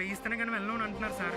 వెయ్యి కానీ వెళ్ళను అంటున్నారు sir.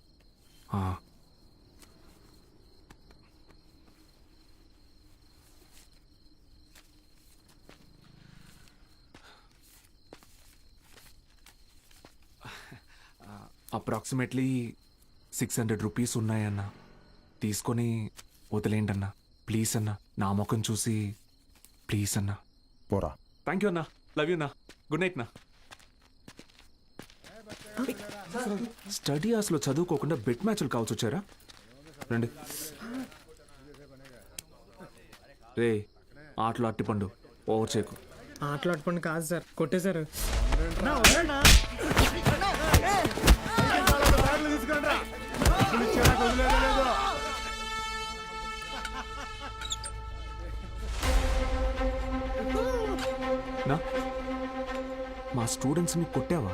Approximately six hundred rupees ఉన్నాయన్న. తీసుకొని వదిలేండి అన్న ప్లీజ్ అన్న నా ముఖం చూసి ప్లీజ్ అన్న. పోరా. థ్యాంక్ యూ అన్న. లవ్ యూ అన్న. గుడ్ నైట్ నా స్టడీ అవర్స్లో చదువుకోకుండా బెట్ మ్యాచ్లు కావచ్చు వచ్చారా? రండి. రే ఆటలు అట్టిపండు ఓవర్ చేకు ఆటలు అట్టుపండి కాదు సార్. కొట్టేశారు. నా? మా స్టూడెంట్స్ని కొట్టావా?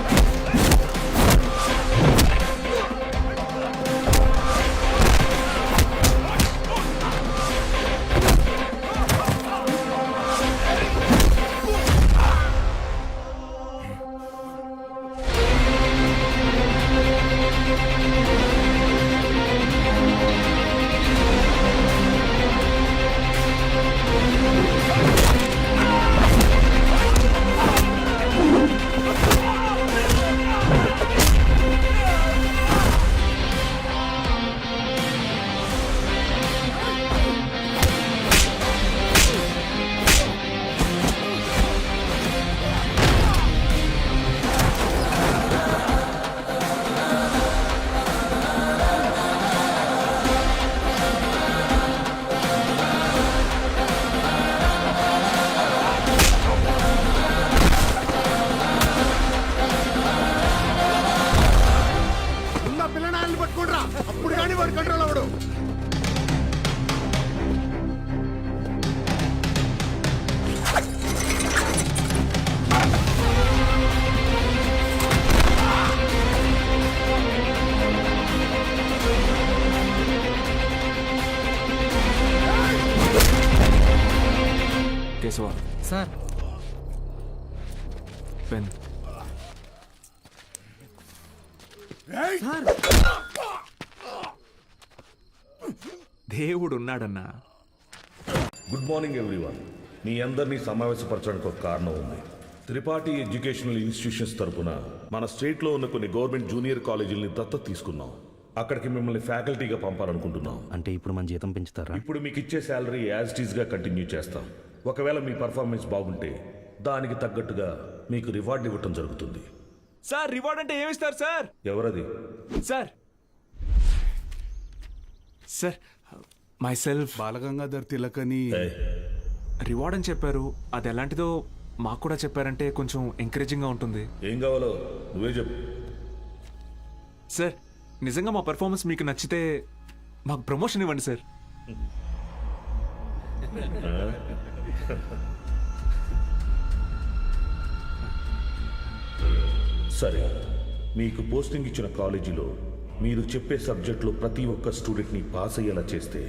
సార్. పెన్ దేవుడు ఉన్నాడన్నా గుడ్ మార్నింగ్ ఎవ్రీవన్ మీ అందరినీ సమావేశపరచడానికి ఒక కారణం ఉంది. త్రిపాఠి ఎడ్యుకేషనల్ ఇన్స్టిట్యూషన్స్ తరపున మన స్టేట్లో ఉన్న కొన్ని గవర్నమెంట్ జూనియర్ కాలేజీలని దత్తత తీసుకున్నాం. అక్కడికి మిమ్మల్ని ఫ్యాకల్టీగా పంపాలనుకుంటున్నాం. అంటే ఇప్పుడు మన జీతం పెంచుతారా? ఇప్పుడు మీకు ఇచ్చే శాలరీ యాజ్ ఇట్గా కంటిన్యూ చేస్తాం. ఒకవేళ మీ పర్ఫార్మెన్స్ బాగుంటే దానికి తగ్గట్టుగా మీకు రివార్డ్ ఇవ్వటం జరుగుతుంది. సార్ రివార్డ్ అంటే ఏమిస్తారు సార్? ఎవరది? Sir. Sir myself Balagangadhar Tilak అని రివార్డ్ అని చెప్పారు. అది ఎలాంటిదో మాకు కూడా చెప్పారంటే కొంచెం ఎంకరేజింగ్గా ఉంటుంది. ఏం కావాలో నువ్వే చెప్పు. సార్ నిజంగా మా పెర్ఫార్మెన్స్ మీకు నచ్చితే మాకు ప్రమోషన్ ఇవ్వండి సార్. సరే మీకు పోస్టింగ్ ఇచ్చిన కాలేజీలో మీరు చెప్పే సబ్జెక్టులో ప్రతి ఒక్క స్టూడెంట్ని పాస్ అయ్యేలా చేస్తే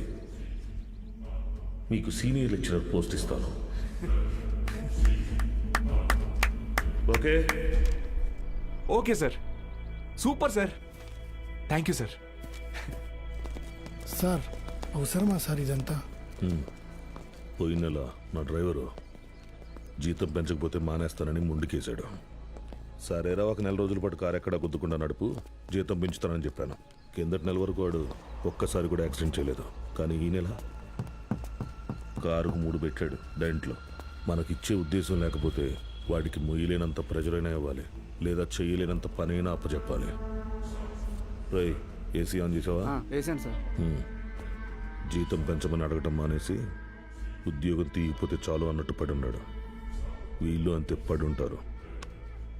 మీకు సీనియర్ లెక్చరర్ పోస్ట్ ఇస్తాను. Okay? Okay sir. Super sir. Thank you sir. Sir అవసరమా సార్ ఇదంతా? పోయిన నెల నా డ్రైవరు జీతం పెంచకపోతే మానేస్తానని ముందుకేశాడు సరేరా ఒక నెల రోజుల పాటు కారు ఎక్కడ గుద్దుకుండా నడుపు జీతం పెంచుతానని చెప్పాను. కిందటి నెల వరకు వాడు ఒక్కసారి కూడా యాక్సిడెంట్ చేయలేదు. కానీ ఈ నెల కారుకు మూడు పెట్టాడు దాంట్లో మనకిచ్చే ఉద్దేశం లేకపోతే వాడికి మొయ్యలేనంత ప్రజలైనా ఇవ్వాలి లేదా చేయలేనంత పనైనా అప్పచెప్పాలి రై ఏసీ ఆన్ చేసావా? వేసాను సార్. జీతం పెంచమని అడగటం మానేసి ఉద్యోగం తీయకపోతే చాలు అన్నట్టు పడి ఉన్నాడు వీళ్ళు అంతే పడి ఉంటారు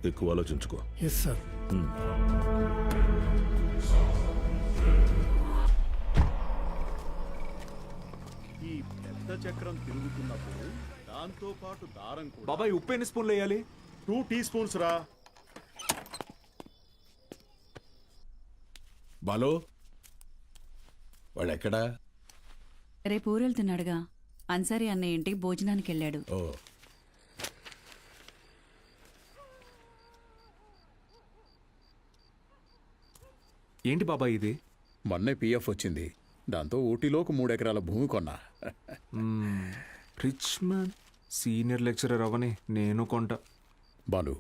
ఎక్కువ ఆలోచించుకో. ఎస్ సార్ ఈ పెద్ద చక్రం తిరుగుతున్నప్పుడు దాంతో పాటు దారం కూడా. బాబాయ్ ఉప్పు ఎన్ని స్పూన్లు వేయాలి? టూ టీ స్పూన్స్ రా. బాలు వాడెక్కడా? రేపు ఊరెళ్తున్నాడుగా. అన్సారీ అన్నయ్య ఇంటికి భోజనానికి వెళ్ళాడు. ఓ. ఏంటి బాబాయ్ ఇది? మొన్నే పిఎఫ్ వచ్చింది. దాంతో ఊటీలోకి మూడు ఎకరాల భూమి కొన్నా. రిచ్ మ్యాన్ సీనియర్ లెక్చరర్ అవని నేను కొంట. బాలు.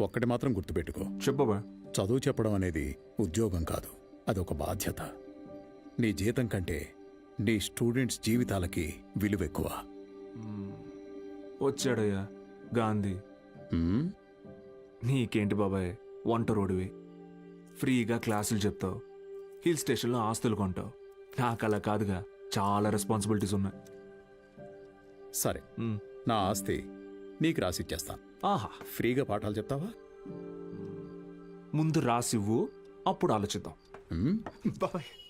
ఒక్కటి మాత్రం గుర్తుపెట్టుకో. చెప్పు బాబాయ్ చదువు చెప్పడం అనేది ఉద్యోగం కాదు అదొక బాధ్యత. నీ జీతం కంటే నీ స్టూడెంట్స్ జీవితాలకి విలువ ఎక్కువ వచ్చాడయ్యా గాంధీ. హ్మ్? నీకేంటి బాబాయ్ వంట రోడివి ఫ్రీగా క్లాసులు చెప్తావు. హిల్ స్టేషన్లో ఆస్తులు కొంటావు. నాకు అలా కాదుగా చాలా రెస్పాన్సిబిలిటీస్ ఉన్నాయి. సరే. నా ఆస్తి నీకు రాసిచ్చేస్తాను ఆహా. ఫ్రీగా పాఠాలు చెప్తావా? ముందు రాసివ్వు అప్పుడు ఆలోచిద్దాం. హ్మ్? బాబాయ్.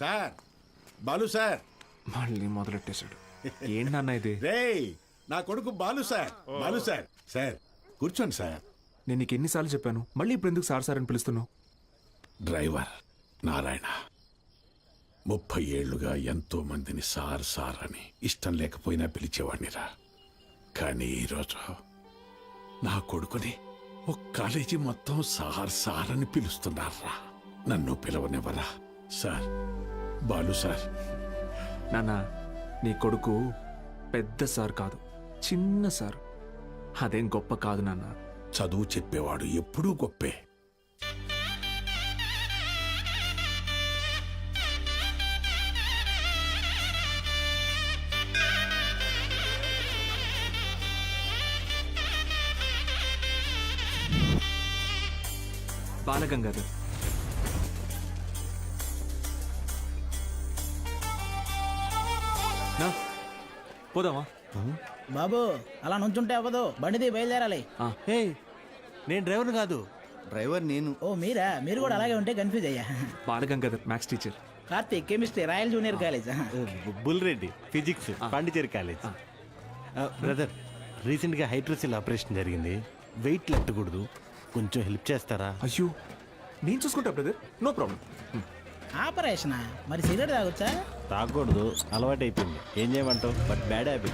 Sir Balu sir. మళ్ళీ మొదలెట్టేశాడు. ఏంటి నాన్న ఇది? రేయ్ నా కొడుకు Balu sir. Balu sir sir కూర్చోండి సార్. నేను నీకు ఎన్నిసార్లు చెప్పాను మళ్ళీ ఇప్పుడు ఎందుకు సార్ సార్ అని పిలుస్తున్నావు? డ్రైవర్ నారాయణ ముప్పై ఏళ్ళుగా ఎంతో మందిని సార్ సార్ అని ఇష్టం లేకపోయినా పిలిచేవాణ్ణిరా. కానీ ఈరోజు నా కొడుకుని ఒక కాలేజీ మొత్తం సార్ సార్ అని పిలుస్తున్నారా? నన్ను పిలవనివ్వరా? Sir Balu sir. నాన్న నీ కొడుకు పెద్ద సార్ కాదు చిన్న సార్. అదేం గొప్ప కాదు నాన్న. చదువు చెప్పేవాడు ఎప్పుడూ గొప్పే. బాలగంగాధర్. నా పోదామా? బాబు అలా నుంచుంటే అవ్వదు. బండిది బయలుదేరాలి. హే నేను డ్రైవర్ కాదు. డ్రైవర్ నేను. ఓ మీరా? మీరు కూడా అలాగే ఉంటే కన్ఫ్యూజ్ అయ్యా. Balagangadhar maths teacher. Karthik chemistry Royal Junior College. Bull Reddy physics Pondicherry college. Brother రీసెంట్గా హైడ్రోసిల్ ఆపరేషన్ జరిగింది. వెయిట్ లెట్టకూడదు కొంచెం హెల్ప్ చేస్తారా? అయ్యో నేను చూసుకుంటా బ్రదర్. No problem. ఆపరేషనా? మరి సిగరెట్ తాగొచ్చా? తాగకూడదు. అలవాటు అయిపోయింది ఏం చేయమంటావు? But bad habit.